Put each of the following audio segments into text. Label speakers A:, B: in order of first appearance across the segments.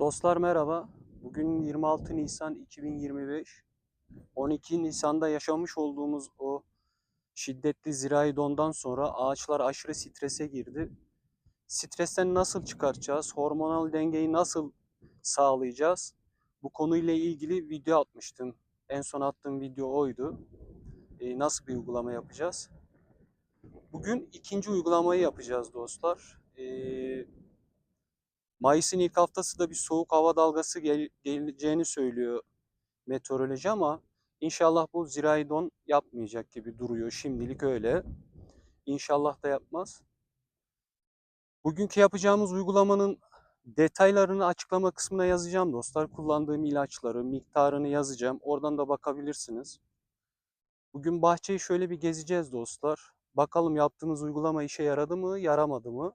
A: Dostlar merhaba. Bugün 26 Nisan 2025. 12 Nisan'da yaşamış olduğumuz o şiddetli zirai dondan sonra ağaçlar aşırı strese girdi. Stresten nasıl çıkaracağız? Hormonal dengeyi nasıl sağlayacağız? Bu konuyla ilgili video atmıştım. En son attığım video oydu. Ee, nasıl bir uygulama yapacağız? Bugün ikinci uygulamayı yapacağız dostlar. Ee, Mayıs'ın ilk haftası da bir soğuk hava dalgası gel- geleceğini söylüyor meteoroloji ama inşallah bu zirai don yapmayacak gibi duruyor. Şimdilik öyle. İnşallah da yapmaz. Bugünkü yapacağımız uygulamanın detaylarını açıklama kısmına yazacağım dostlar. Kullandığım ilaçları, miktarını yazacağım. Oradan da bakabilirsiniz. Bugün bahçeyi şöyle bir gezeceğiz dostlar. Bakalım yaptığımız uygulama işe yaradı mı, yaramadı mı?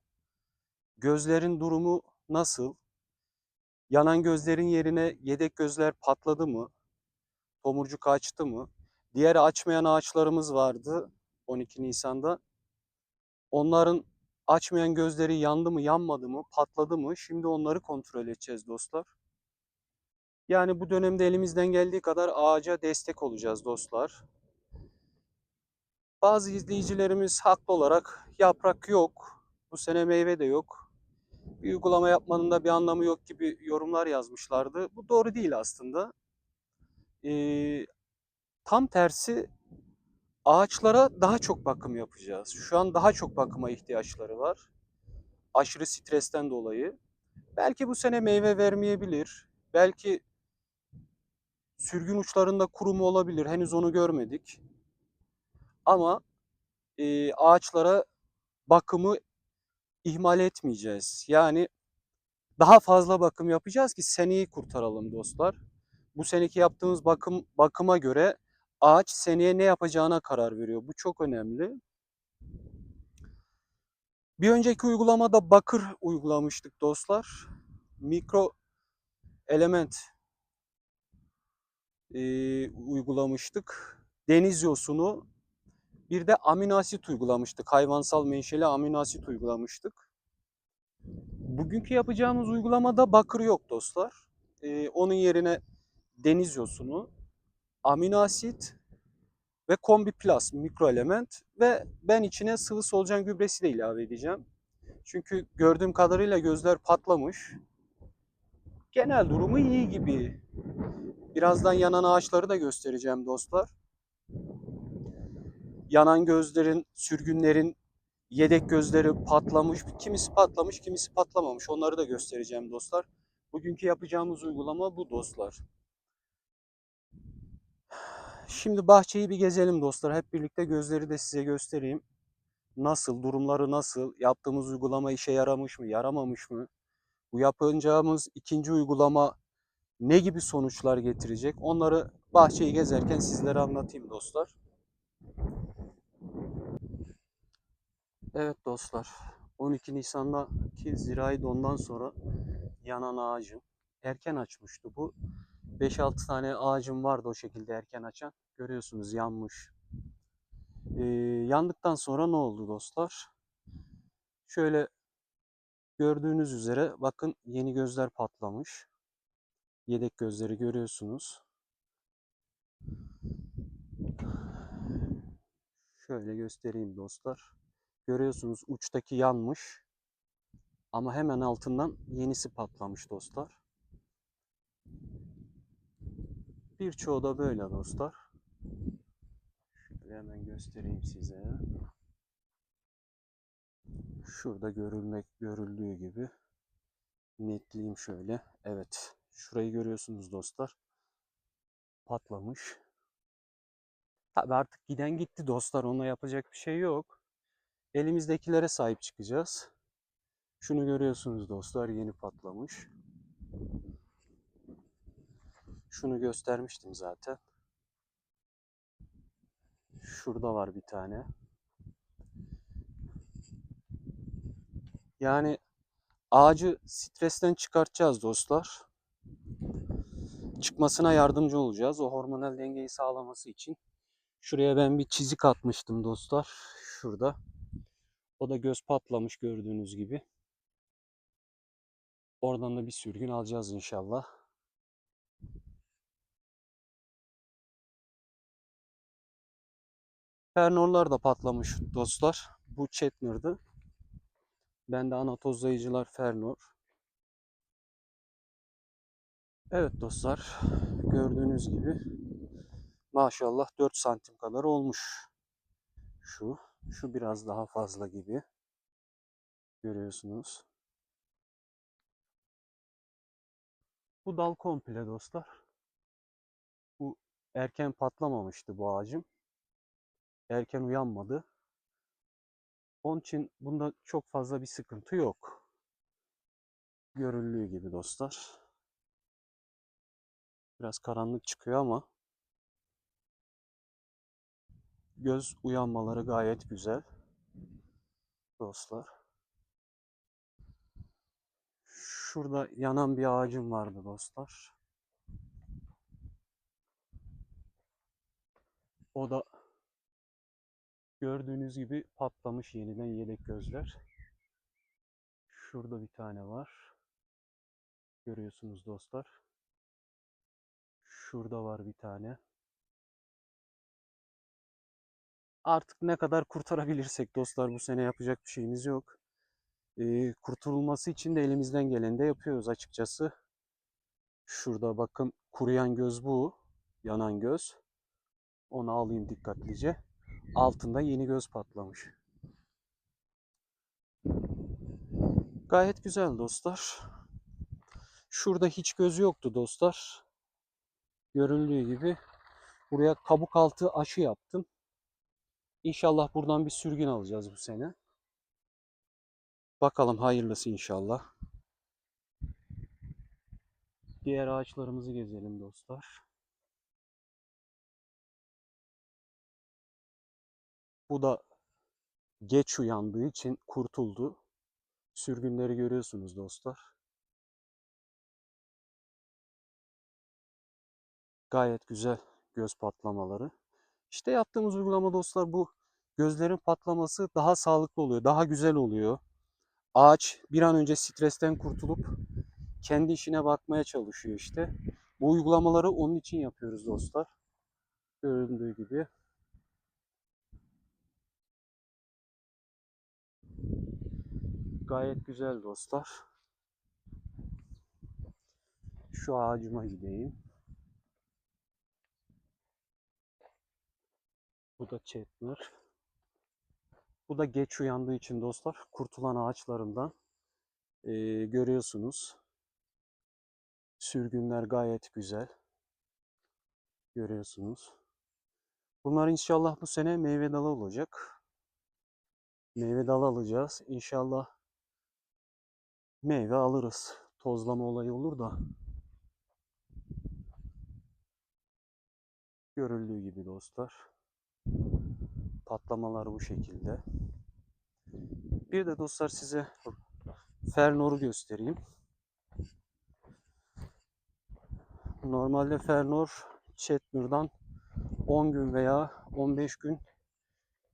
A: Gözlerin durumu nasıl? Yanan gözlerin yerine yedek gözler patladı mı? Tomurcuk açtı mı? Diğer açmayan ağaçlarımız vardı 12 Nisan'da. Onların açmayan gözleri yandı mı, yanmadı mı, patladı mı? Şimdi onları kontrol edeceğiz dostlar. Yani bu dönemde elimizden geldiği kadar ağaca destek olacağız dostlar. Bazı izleyicilerimiz haklı olarak yaprak yok, bu sene meyve de yok. Bir uygulama yapmanın da bir anlamı yok gibi yorumlar yazmışlardı. Bu doğru değil aslında. Ee, tam tersi ağaçlara daha çok bakım yapacağız. Şu an daha çok bakıma ihtiyaçları var. Aşırı stresten dolayı. Belki bu sene meyve vermeyebilir. Belki sürgün uçlarında kurumu olabilir. Henüz onu görmedik. Ama e, ağaçlara bakımı ihmal etmeyeceğiz. Yani daha fazla bakım yapacağız ki seneyi kurtaralım dostlar. Bu seneki yaptığımız bakım bakıma göre ağaç seneye ne yapacağına karar veriyor. Bu çok önemli. Bir önceki uygulamada bakır uygulamıştık dostlar. Mikro element e, uygulamıştık. Deniz yosunu bir de amino uygulamıştık. Hayvansal menşeli amino uygulamıştık. Bugünkü yapacağımız uygulamada bakır yok dostlar. Ee, onun yerine deniz yosunu, amino asit ve kombi plus mikro element ve ben içine sıvı solucan gübresi de ilave edeceğim. Çünkü gördüğüm kadarıyla gözler patlamış. Genel durumu iyi gibi. Birazdan yanan ağaçları da göstereceğim dostlar. Yanan gözlerin, sürgünlerin yedek gözleri patlamış. Kimisi patlamış, kimisi patlamamış. Onları da göstereceğim dostlar. Bugünkü yapacağımız uygulama bu dostlar. Şimdi bahçeyi bir gezelim dostlar. Hep birlikte gözleri de size göstereyim. Nasıl, durumları nasıl, yaptığımız uygulama işe yaramış mı, yaramamış mı? Bu yapacağımız ikinci uygulama ne gibi sonuçlar getirecek? Onları bahçeyi gezerken sizlere anlatayım dostlar. Evet dostlar, 12 Nisan'daki zirai dondan sonra yanan ağacım erken açmıştı bu. 5-6 tane ağacım vardı o şekilde erken açan. Görüyorsunuz yanmış. Ee, yandıktan sonra ne oldu dostlar? Şöyle gördüğünüz üzere bakın yeni gözler patlamış. Yedek gözleri görüyorsunuz. Şöyle göstereyim dostlar. Görüyorsunuz uçtaki yanmış. Ama hemen altından yenisi patlamış dostlar. Birçoğu da böyle dostlar. Şöyle hemen göstereyim size. Şurada görülmek görüldüğü gibi netleyeyim şöyle. Evet. Şurayı görüyorsunuz dostlar. Patlamış. Tabi artık giden gitti dostlar. Ona yapacak bir şey yok. Elimizdekilere sahip çıkacağız. Şunu görüyorsunuz dostlar yeni patlamış. Şunu göstermiştim zaten. Şurada var bir tane. Yani ağacı stresten çıkartacağız dostlar. Çıkmasına yardımcı olacağız. O hormonal dengeyi sağlaması için. Şuraya ben bir çizik atmıştım dostlar. Şurada. O da göz patlamış gördüğünüz gibi. Oradan da bir sürgün alacağız inşallah. Fernorlar da patlamış dostlar. Bu Chetner'dı. Ben de anatozlayıcılar Fernor. Evet dostlar. Gördüğünüz gibi maşallah 4 santim kadar olmuş. Şu. Şu biraz daha fazla gibi. Görüyorsunuz. Bu dal komple dostlar. Bu erken patlamamıştı bu ağacım. Erken uyanmadı. Onun için bunda çok fazla bir sıkıntı yok. Görüldüğü gibi dostlar. Biraz karanlık çıkıyor ama göz uyanmaları gayet güzel. Dostlar. Şurada yanan bir ağacım vardı dostlar. O da gördüğünüz gibi patlamış yeniden yedek gözler. Şurada bir tane var. Görüyorsunuz dostlar. Şurada var bir tane. Artık ne kadar kurtarabilirsek dostlar bu sene yapacak bir şeyimiz yok. Ee, kurtulması için de elimizden geleni de yapıyoruz açıkçası. Şurada bakın kuruyan göz bu. Yanan göz. Onu alayım dikkatlice. Altında yeni göz patlamış. Gayet güzel dostlar. Şurada hiç göz yoktu dostlar. Görüldüğü gibi buraya kabuk altı aşı yaptım. İnşallah buradan bir sürgün alacağız bu sene. Bakalım hayırlısı inşallah. Diğer ağaçlarımızı gezelim dostlar. Bu da geç uyandığı için kurtuldu. Sürgünleri görüyorsunuz dostlar. Gayet güzel göz patlamaları. İşte yaptığımız uygulama dostlar bu gözlerin patlaması daha sağlıklı oluyor, daha güzel oluyor. Ağaç bir an önce stresten kurtulup kendi işine bakmaya çalışıyor işte. Bu uygulamaları onun için yapıyoruz dostlar. Görüldüğü gibi. Gayet güzel dostlar. Şu ağacıma gideyim. Bu da Chetner. Bu da geç uyandığı için dostlar kurtulan ağaçlarından ee, görüyorsunuz. Sürgünler gayet güzel. Görüyorsunuz. Bunlar inşallah bu sene meyve dalı olacak. Meyve dalı alacağız. İnşallah meyve alırız. Tozlama olayı olur da. Görüldüğü gibi dostlar. Patlamalar bu şekilde. Bir de dostlar size Fernor'u göstereyim. Normalde Fernor Chetner'dan 10 gün veya 15 gün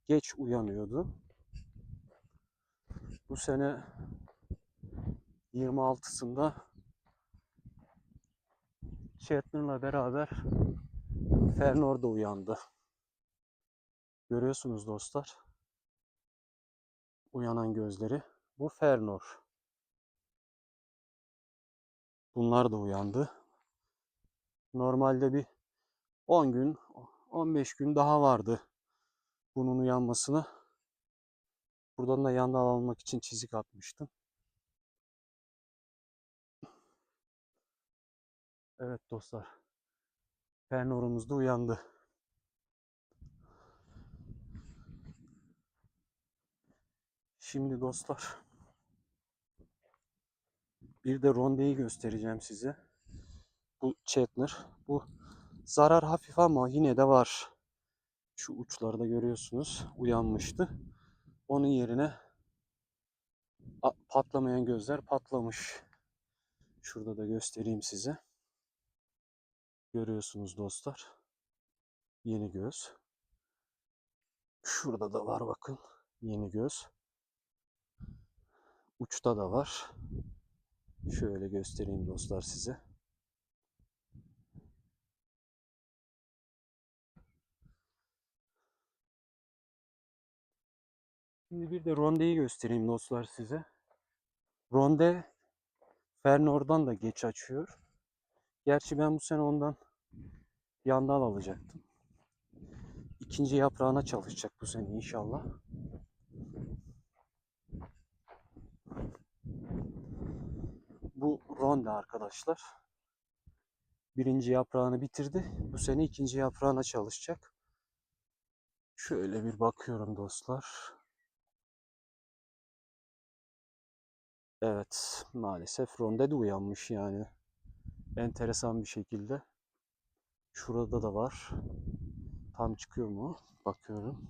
A: geç uyanıyordu. Bu sene 26'sında Chetner'la beraber Fernor da uyandı. Görüyorsunuz dostlar. Uyanan gözleri. Bu Fernor. Bunlar da uyandı. Normalde bir 10 gün, 15 gün daha vardı bunun uyanmasına. Buradan da yandan almak için çizik atmıştım. Evet dostlar. Fernorumuz da uyandı. Şimdi dostlar bir de rondeyi göstereceğim size. Bu Chetner. Bu zarar hafif ama yine de var. Şu uçlarda görüyorsunuz uyanmıştı. Onun yerine patlamayan gözler patlamış. Şurada da göstereyim size. Görüyorsunuz dostlar. Yeni göz. Şurada da var bakın. Yeni göz. Uçta da var. Şöyle göstereyim dostlar size. Şimdi bir de rondeyi göstereyim dostlar size. Ronde Fernor'dan da geç açıyor. Gerçi ben bu sene ondan yandal alacaktım. İkinci yaprağına çalışacak bu sene inşallah. Bu ronde arkadaşlar. Birinci yaprağını bitirdi. Bu sene ikinci yaprağına çalışacak. Şöyle bir bakıyorum dostlar. Evet, maalesef ronde de uyanmış yani. Enteresan bir şekilde. Şurada da var. Tam çıkıyor mu? Bakıyorum.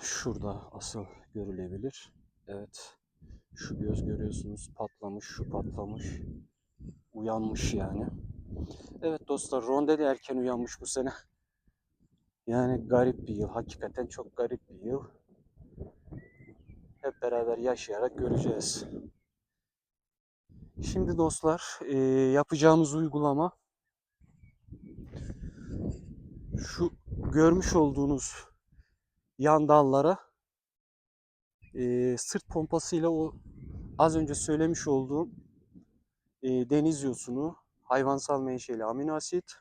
A: Şurada asıl görülebilir. Evet. Şu göz görüyorsunuz patlamış, şu patlamış. Uyanmış yani. Evet dostlar Ronde de erken uyanmış bu sene. Yani garip bir yıl. Hakikaten çok garip bir yıl. Hep beraber yaşayarak göreceğiz. Şimdi dostlar e, yapacağımız uygulama şu görmüş olduğunuz yan dallara e, sırt pompasıyla o az önce söylemiş olduğum e, deniz yosunu, hayvansal menşeli amino asit,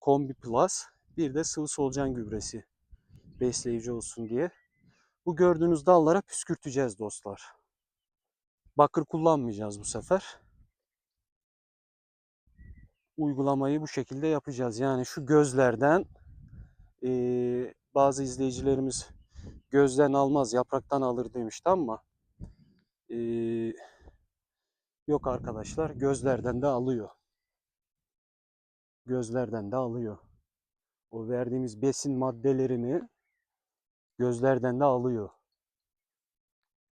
A: kombi plus, bir de sıvı solucan gübresi besleyici olsun diye. Bu gördüğünüz dallara püskürteceğiz dostlar. Bakır kullanmayacağız bu sefer. Uygulamayı bu şekilde yapacağız. Yani şu gözlerden e, bazı izleyicilerimiz gözden almaz yapraktan alır demişti ama e, yok arkadaşlar gözlerden de alıyor. Gözlerden de alıyor. O verdiğimiz besin maddelerini gözlerden de alıyor.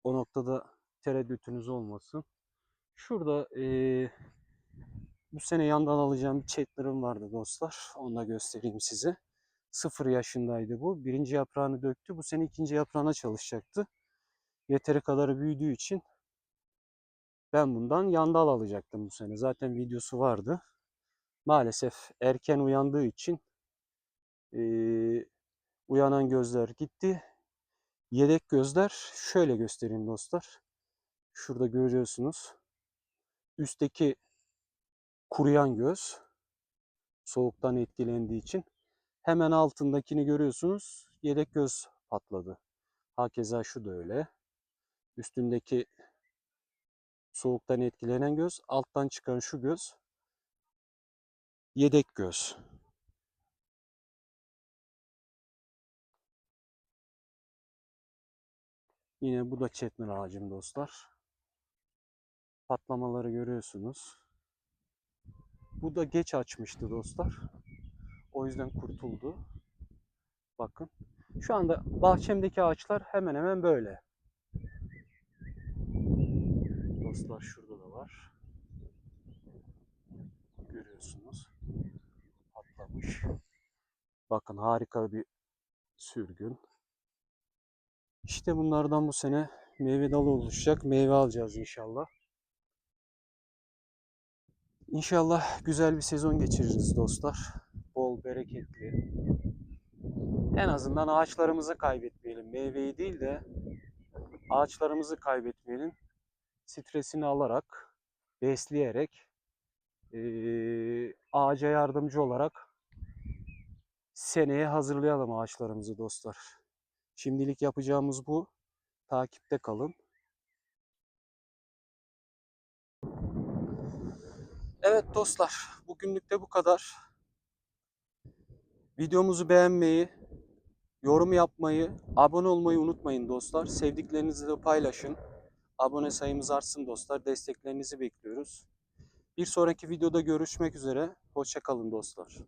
A: O noktada tereddütünüz olmasın. Şurada e, bu sene yandan alacağım bir chatler'ım vardı dostlar. Onu da göstereyim size. Sıfır yaşındaydı bu. Birinci yaprağını döktü. Bu sene ikinci yaprağına çalışacaktı. Yeteri kadar büyüdüğü için ben bundan yandal alacaktım bu sene. Zaten videosu vardı. Maalesef erken uyandığı için e, uyanan gözler gitti. Yedek gözler şöyle göstereyim dostlar. Şurada görüyorsunuz. Üstteki kuruyan göz soğuktan etkilendiği için hemen altındakini görüyorsunuz. Yedek göz patladı. Hakeza şu da öyle. Üstündeki soğuktan etkilenen göz, alttan çıkan şu göz yedek göz. Yine bu da çetnir ağacım dostlar. Patlamaları görüyorsunuz. Bu da geç açmıştı dostlar. O yüzden kurtuldu. Bakın. Şu anda bahçemdeki ağaçlar hemen hemen böyle. Dostlar şurada da var. Görüyorsunuz. Patlamış. Bakın harika bir sürgün. İşte bunlardan bu sene meyve dalı oluşacak. Meyve alacağız inşallah. İnşallah güzel bir sezon geçiririz dostlar. Bol, bereketli. En azından ağaçlarımızı kaybetmeyelim. Meyveyi değil de ağaçlarımızı kaybetmeyelim. Stresini alarak, besleyerek, e, ağaca yardımcı olarak seneye hazırlayalım ağaçlarımızı dostlar. Şimdilik yapacağımız bu. Takipte kalın. Evet dostlar, bugünlük de bu kadar. Videomuzu beğenmeyi, yorum yapmayı, abone olmayı unutmayın dostlar. Sevdiklerinizle de paylaşın. Abone sayımız artsın dostlar. Desteklerinizi bekliyoruz. Bir sonraki videoda görüşmek üzere. Hoşçakalın dostlar.